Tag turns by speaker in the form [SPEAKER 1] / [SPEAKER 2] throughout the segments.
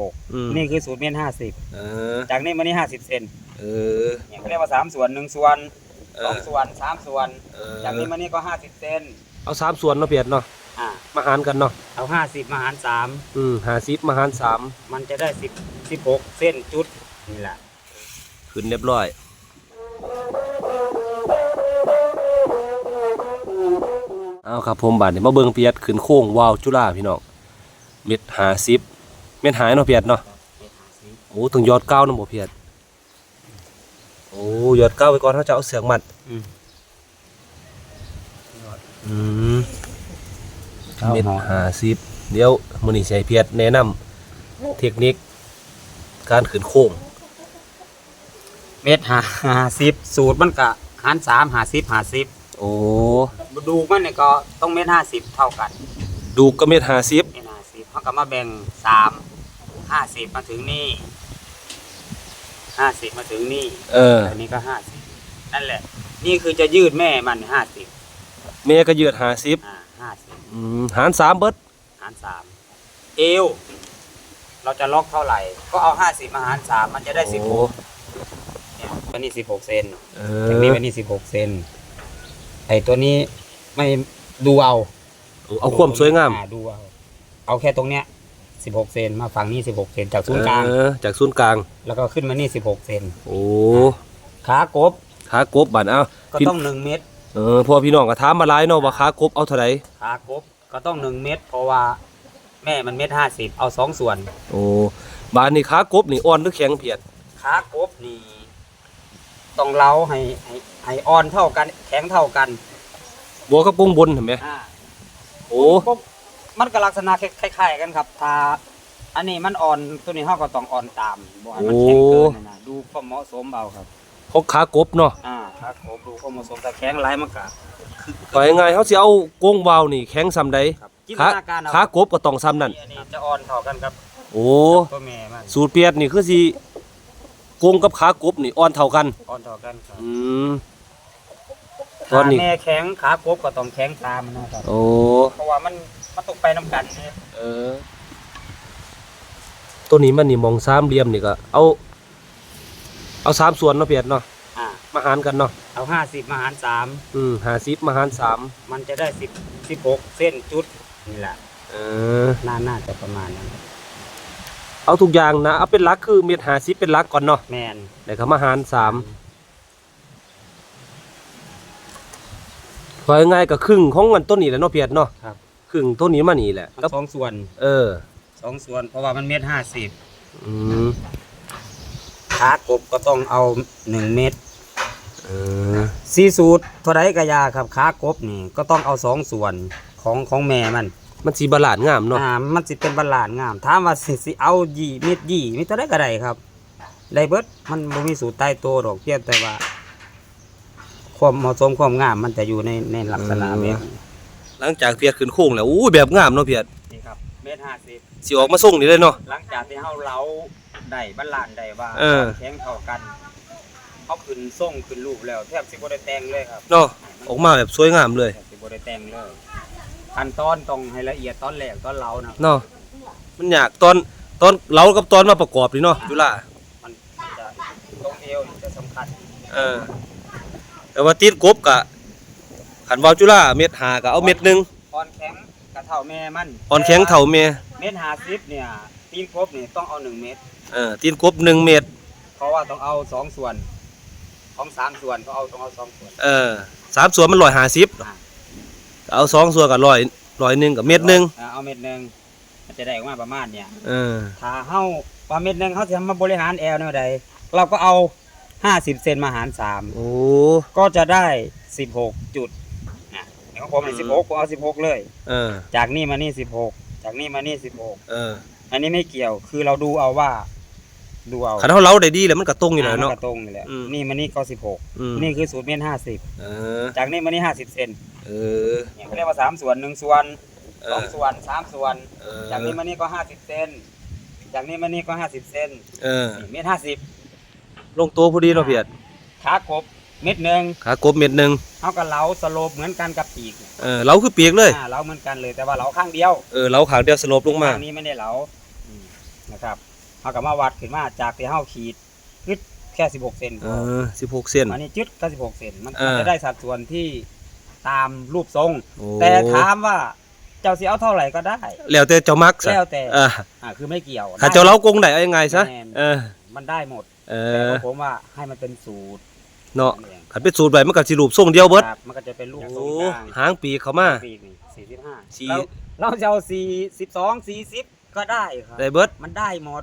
[SPEAKER 1] หก
[SPEAKER 2] อืม
[SPEAKER 1] นี่คือสูตรเมตรห้าสิบ
[SPEAKER 2] เออ
[SPEAKER 1] จากนี้มานี่ห้าสิบเซน
[SPEAKER 2] เออ
[SPEAKER 1] เนี่ยเขาเรียกว่าสามส่วนหนึ่งส่วน
[SPEAKER 2] เอ
[SPEAKER 1] สอ
[SPEAKER 2] อง
[SPEAKER 1] ส่วนสามส่วน
[SPEAKER 2] เออ
[SPEAKER 1] จากนี้มานี่ก็ห้าสิบเซน
[SPEAKER 2] เอาสามส่วนเนาะเพียรเนาะ
[SPEAKER 1] อ่า
[SPEAKER 2] มาหารกันเนาะ
[SPEAKER 1] เอาห้าสิบมาหารสาม
[SPEAKER 2] อืมหาซิปมาหารสาม
[SPEAKER 1] มันจะได้สิบสิบหกเส้นจุดนี่แหละ
[SPEAKER 2] ขึ้นเรียบร้อย เอาครับผมบาดนี้มาเบิ่งเปียดขึ้นโค้งวาวจุฬาพี่น้องเม็ดหาซิป เม็ดหายเนาะเพียรเนาะโอ้ถึงยอดเก้านะบ่เพียรโอ้ยอดเก้าไปก่อนเขาจะเอาเสือกมัด
[SPEAKER 1] อืม
[SPEAKER 2] อืมเม็ดหาซิปเดี๋ยวมื้อนี้สิให้เพียรแนะนำเทคนิค การขึ้นโค้ง
[SPEAKER 1] เมตรห้าสิบสูตรมันกะหารสามหาสิบหาสิบ
[SPEAKER 2] โอ้
[SPEAKER 1] ดูมันเนี่ยก็ต้องเมตรห้าสิบเท่ากัน
[SPEAKER 2] ดูก็เม็ดหาซิป
[SPEAKER 1] เมตรห้าสิบ เขาก็มาแบ่งสามห้าสิบมาถึงนี่ห้าสิบมาถึงนี่
[SPEAKER 2] เออ
[SPEAKER 1] อันนี้ก็ห้าสิบนั่นแหละ นี่คือจะยืดแม่มันห้าสิบ
[SPEAKER 2] แม่ก็ยืดหาซิป
[SPEAKER 1] อ่าห้าสิบ
[SPEAKER 2] อืมหารสามเบิด
[SPEAKER 1] หารสามเอว เราจะล็อกเท่าไหร่ ก็เอาห้าสิบมาหารสามมันจะได้สิบห
[SPEAKER 2] โอ้
[SPEAKER 1] กเนี่ยวันนี้สิบหกเซน
[SPEAKER 2] เอ
[SPEAKER 1] ตร
[SPEAKER 2] อง
[SPEAKER 1] นี้วันนี้สิบหกเซนไอตัวนี้ไม่ดูเอา
[SPEAKER 2] เอาความสวยงาม
[SPEAKER 1] อ่ดูเอา เอาแค่ตรงเนี้ยสิบหกเซนมาฝั่งนี้สิบหกเซนจากศูนย์กลาง
[SPEAKER 2] เออจากศูนย์กลาง
[SPEAKER 1] แล้วก็ขึ้นมานี่สิบหกเซน
[SPEAKER 2] โอ้
[SPEAKER 1] ขากบ
[SPEAKER 2] ขากบบัดเอา
[SPEAKER 1] ก็
[SPEAKER 2] พี่
[SPEAKER 1] ต้องหนึ่งเมตร
[SPEAKER 2] เออพอพี่น้องก็ถามมาหลายเนาะว่าขากบเอาเท่าไหร่
[SPEAKER 1] ขากบก็ต้องหนึ่งเมตร เพราะว่าแม่มันเมตรห้าสิบเอาสองส่วน
[SPEAKER 2] โอ้บานนี่ขากบนี่อ่อนหรือแข็งเพียร
[SPEAKER 1] ขากบนี่ต้องเล้าให้ให้ให้อ่อนเท่ากัน แข็งเท่ากัน
[SPEAKER 2] บัวกับปงบนเห็นไหม
[SPEAKER 1] อ่า
[SPEAKER 2] โอ้
[SPEAKER 1] กบ มันก็ลักษณะคล้ายๆกันครับถ้าอันนี้มันอ่อนตัวนี้เฮาก็ต้องอ่อนตามบ่ให้มันแข็งเกินนะนะดูความเหมาะสมเอาครับ
[SPEAKER 2] เขาขากบเนาะ
[SPEAKER 1] อ่าขากบดูความเหมาะสมถ้าแข็งหลายมันก็
[SPEAKER 2] ก็ยังไงเขาสิเอาโกงวาวนี่แข็งซ้ำใด
[SPEAKER 1] ครับจินต
[SPEAKER 2] ขา
[SPEAKER 1] นาการเอา
[SPEAKER 2] ขากบก็ต้องซ้ำนั่น
[SPEAKER 1] อันนี้จะอ่อนเท่ากันครับ
[SPEAKER 2] โอ้
[SPEAKER 1] ตัวแม่มัน
[SPEAKER 2] สูตรเปียดนี่คือสิโกงกับขากบนี่อ่อนเท่ากัน
[SPEAKER 1] อ่อนเท่ากันครับ
[SPEAKER 2] อืมตอนนี้
[SPEAKER 1] ถ้าแม่แข็งขากบก็ต้องแข็งตามมันนะครับ
[SPEAKER 2] โอ้
[SPEAKER 1] เพราะว่ามัน มันต้องไปนํกันเนี่ย
[SPEAKER 2] เออ ตัวนี้มันนี่มองสามเหลี่ยมนี่ก็ เอา เอาสามส่วนเนาะเปียดเนาะ
[SPEAKER 1] อ่า
[SPEAKER 2] มาหารกันเนาะ
[SPEAKER 1] เอาห้าสิบมาหารสาม
[SPEAKER 2] อืมหาซิปมาหารสาม
[SPEAKER 1] มันจะได้สิบสิบหกเส้นจุดนี่แหละ
[SPEAKER 2] เออ
[SPEAKER 1] น่าน่าจะประมาณนั้น
[SPEAKER 2] เอาทุกอย่างนะเอาเป็นหลักคือเม็ดหาซิปเป็นหลักก่อนเนาะ
[SPEAKER 1] แมน
[SPEAKER 2] แล้วก็มาหารสามพอง่ายๆก็ครึ่งของเงินต้นนี้แหละเนาะเปียดเนาะ
[SPEAKER 1] ครับ
[SPEAKER 2] ครึ่งต้นนี้มานี่แหละ
[SPEAKER 1] เอา
[SPEAKER 2] กับ
[SPEAKER 1] สองส่วน
[SPEAKER 2] เออ
[SPEAKER 1] สองส่วน เพราะว่ามันเม็ดห้าสิบ
[SPEAKER 2] อืม
[SPEAKER 1] ขากบก็ต้องเอาหนึ่งเม็ด
[SPEAKER 2] เออ
[SPEAKER 1] ซีสูตรเท่าไรกะยาครับขากบนี่ก็ต้องเอาสองส่วนของของแม่มัน
[SPEAKER 2] มันสีบาลานซ์งามเนาะ
[SPEAKER 1] อ่ามันสิเป็นบาลานซ์งามถามว่าสิสิเอายี่เม็ดยี่มีเท่าไรก็ได้ครับได้เบิดมันบ่มีสูตรใต้โตวดอกเพียงแต่ว่า ความเหมาะสมความงามมันจะอยู่ในในลักษณะแบบนี้
[SPEAKER 2] หลังจากเปียดขึ้นโค้งแล้วอู้แบบงามเนาะเปียด
[SPEAKER 1] นี่ครับเม็ดห้าสิบ
[SPEAKER 2] สิออกมาส่งนี่เลยเนาะ
[SPEAKER 1] หลังจากที่เฮาเล้าได้บรรลานได้ว่า
[SPEAKER 2] เออ
[SPEAKER 1] แข็งเข้ากันเขาขึ้นส่งขึ้นรูปแล้วแทบสิบ่ได้แต่งเลยครับ
[SPEAKER 2] เนาะออกมาแบบสวยงามเลย
[SPEAKER 1] แทบสิบ่ได้แต่งเลยขั้นตอนต้องให้ละเอียดตอนแรกตอนเล้านะ
[SPEAKER 2] เนาะมันอยากตอนตอนเรากับตอนมาประกอบนี่เนาะจุฬา
[SPEAKER 1] มันจะตรงเอวนี่จะสำคัญ
[SPEAKER 2] เออแต่ว่าติดกบกะ ขันวาวจุฬาเม็ดหาก็เอาเม็ดหนึง
[SPEAKER 1] อ่อนแข็งกระเท่าแม่มัน
[SPEAKER 2] อ่อนแข็งเท่าเม
[SPEAKER 1] เม็ด50เนี่ยตีนครบนี่ต้องเอา1เม็ด
[SPEAKER 2] เออตีนกบหนึ่งเม็ด
[SPEAKER 1] เพราะว่าต้องเอาสองส่วน ของสามส่วนเขาเอาต้องเอาสองส่วน
[SPEAKER 2] เออสามส่วนมันร้อยห้าสิบ
[SPEAKER 1] อ่า
[SPEAKER 2] เอาสองส่วนกับร้อยร้อยหนึ่งกับเม็ดหนึ่ง
[SPEAKER 1] อ่าเอาเม็ดหนึงมันจะได้ออกมาประมาณเนี่ย
[SPEAKER 2] เออ
[SPEAKER 1] ถ้าเฮาว่าเม็ดหนึงเขาจะมาบริหารแอลแนวใดเราก็เอา50เซนมาหาร
[SPEAKER 2] โอ้
[SPEAKER 1] 3ก็จะได้16จุดนะอย่าง ของผมนี่16ผมเอา16เลย
[SPEAKER 2] เออ
[SPEAKER 1] จากนี่มานี่16จากนี่มานี่16
[SPEAKER 2] เออ
[SPEAKER 1] อันนี้ไม่เกี่ยวคือเราดูเอาว่า ดูเอา
[SPEAKER 2] ขันเขาเล้าได้ดีแล้วมันก็ตรงอยู่แล้ว
[SPEAKER 1] มั
[SPEAKER 2] เนาะ
[SPEAKER 1] ก็ตรงนี่แหละ
[SPEAKER 2] อืม
[SPEAKER 1] นี่มานี่ก็
[SPEAKER 2] อืม
[SPEAKER 1] 16นี่คือสูตรเมตร
[SPEAKER 2] เออ
[SPEAKER 1] 50จากนี่มานี่50เซน
[SPEAKER 2] เออ
[SPEAKER 1] เนี่ยเขาเรียกว่า3ส่วน1ส่วน
[SPEAKER 2] เออ
[SPEAKER 1] 2ส่วน3ส่วน
[SPEAKER 2] เออ
[SPEAKER 1] จากนี้มานี่ก็50เซนจากนี้มานี่ก็50เซน
[SPEAKER 2] เออ
[SPEAKER 1] นี่เมตร50
[SPEAKER 2] ลงตัวพอดีเนาะเพียร
[SPEAKER 1] ขากบเม็ดหนึ่ง
[SPEAKER 2] ขากบเม็ดหนึ่ง
[SPEAKER 1] เขากับเหลาสโลปเหมือนกันกับปีกเนี่ย
[SPEAKER 2] เออเล้าคือเปียกเลย
[SPEAKER 1] อ่าเหลาเหมือนกันเลยแต่ว่าเหลาข้างเดียว
[SPEAKER 2] เออเล้าขางเดียวสลบลงมา
[SPEAKER 1] ข้างนี้ไม่ได้เหลาอืมนะนะครับเอากับมาวัดขึ้นมาจากที่เฮาขีดยึดแค่16เซน
[SPEAKER 2] เออ16เส้น
[SPEAKER 1] อันนี้จึดก็16เซนมัน
[SPEAKER 2] เออ
[SPEAKER 1] จะได้สัดส่วนที่ตามรูปทรง
[SPEAKER 2] โอ้
[SPEAKER 1] แต่ถามว่าเจ้าสิเอาเท่าไหร่ก็ได้
[SPEAKER 2] แล้วแต่เจ้ามักซะ
[SPEAKER 1] แล้วแต่
[SPEAKER 2] อ่า
[SPEAKER 1] อ่าคือไม่เกี่ยว
[SPEAKER 2] ถ้าเจ้าเล้ากงได้เอายังไงซะ
[SPEAKER 1] แน่น
[SPEAKER 2] เออ
[SPEAKER 1] มันได้หมด
[SPEAKER 2] เอ
[SPEAKER 1] แต่
[SPEAKER 2] อ
[SPEAKER 1] ว่าผมว่าให้มันเป็นสูตร
[SPEAKER 2] เนาะ
[SPEAKER 1] นั่นเอง
[SPEAKER 2] คันเป็นสูตรใบมันก็สิรูปทรงเดียวเบิด
[SPEAKER 1] ครับมันก็จะเป็นรูปทรง
[SPEAKER 2] โอ้
[SPEAKER 1] กลาง
[SPEAKER 2] หางปีกเข้ามา
[SPEAKER 1] ปีกนี่สี่สิบห้า
[SPEAKER 2] สี่
[SPEAKER 1] เราเราจะเอาสี่สิบสองสี่สิบก็ได้ครับ
[SPEAKER 2] ได้เบิด
[SPEAKER 1] มันได้หมด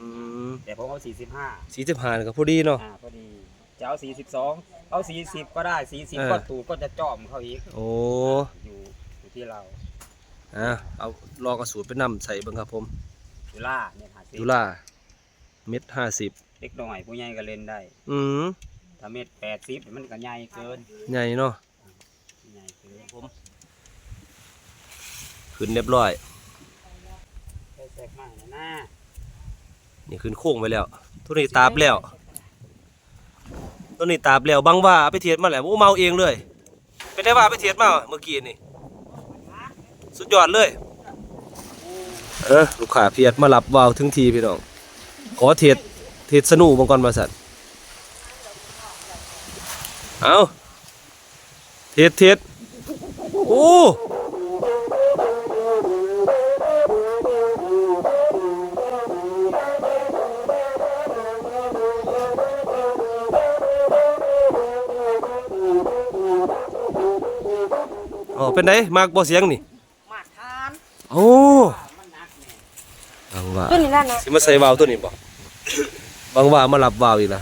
[SPEAKER 2] อืม
[SPEAKER 1] แต่ผมเอาสี่สิบห้า
[SPEAKER 2] 45นี่ก็พอดีเนาะ
[SPEAKER 1] อ่าพอดีจะเอาสี่สิบสองเอาสี่สิบก็ได้สี่สิบ
[SPEAKER 2] เออ
[SPEAKER 1] ก็ตูดก็จะจ้อมเข้าอีก
[SPEAKER 2] โอ้
[SPEAKER 1] อยู่อยู่ที่เรา
[SPEAKER 2] อะเอาลอกระสูตรไปนํใส่เบิ่งครับผม
[SPEAKER 1] จุล่าเนี่ยหาสิ
[SPEAKER 2] ยูล่าเม็ด50
[SPEAKER 1] เล็กหน่อยผู้ใหญ่ก็เล่นได้
[SPEAKER 2] อืม
[SPEAKER 1] ถ้าเม็ดแปดสิบมันก็ใหญ่เกิน
[SPEAKER 2] ใหญ่เนาะ
[SPEAKER 1] ใหญ่เกินผม
[SPEAKER 2] ขึ้นเรียบร้อย
[SPEAKER 1] ได้แทรกมากนะนะ
[SPEAKER 2] นี่ขึ้นโค้งไปแล้วตัวนี้ตาบแล้วตัวนี้ตาบแล้วบางว่าเอาไปเทียดมาแล้วโอ้เมาเองเลยเป็นได้ว่าเอาไปเทียดมาเมื่อกี้นี่สุดยอดเลยเออลูกค้าเพียดมารับวาวถึงทีพี่น้องขอเทียดเทียดสนุบังกรบริษัท เอาเทียดเทียดโอ้อ๋อเป็นไงมากบ่เสียงนี่
[SPEAKER 3] มาทาน
[SPEAKER 2] โอ้
[SPEAKER 1] มันหนักแน่
[SPEAKER 2] บางว่า
[SPEAKER 3] ตัวนี้นั่นนะ
[SPEAKER 2] สิมาใส่วาล์วตัวนี้บ่บางว่ามารับวาล์วอีกละ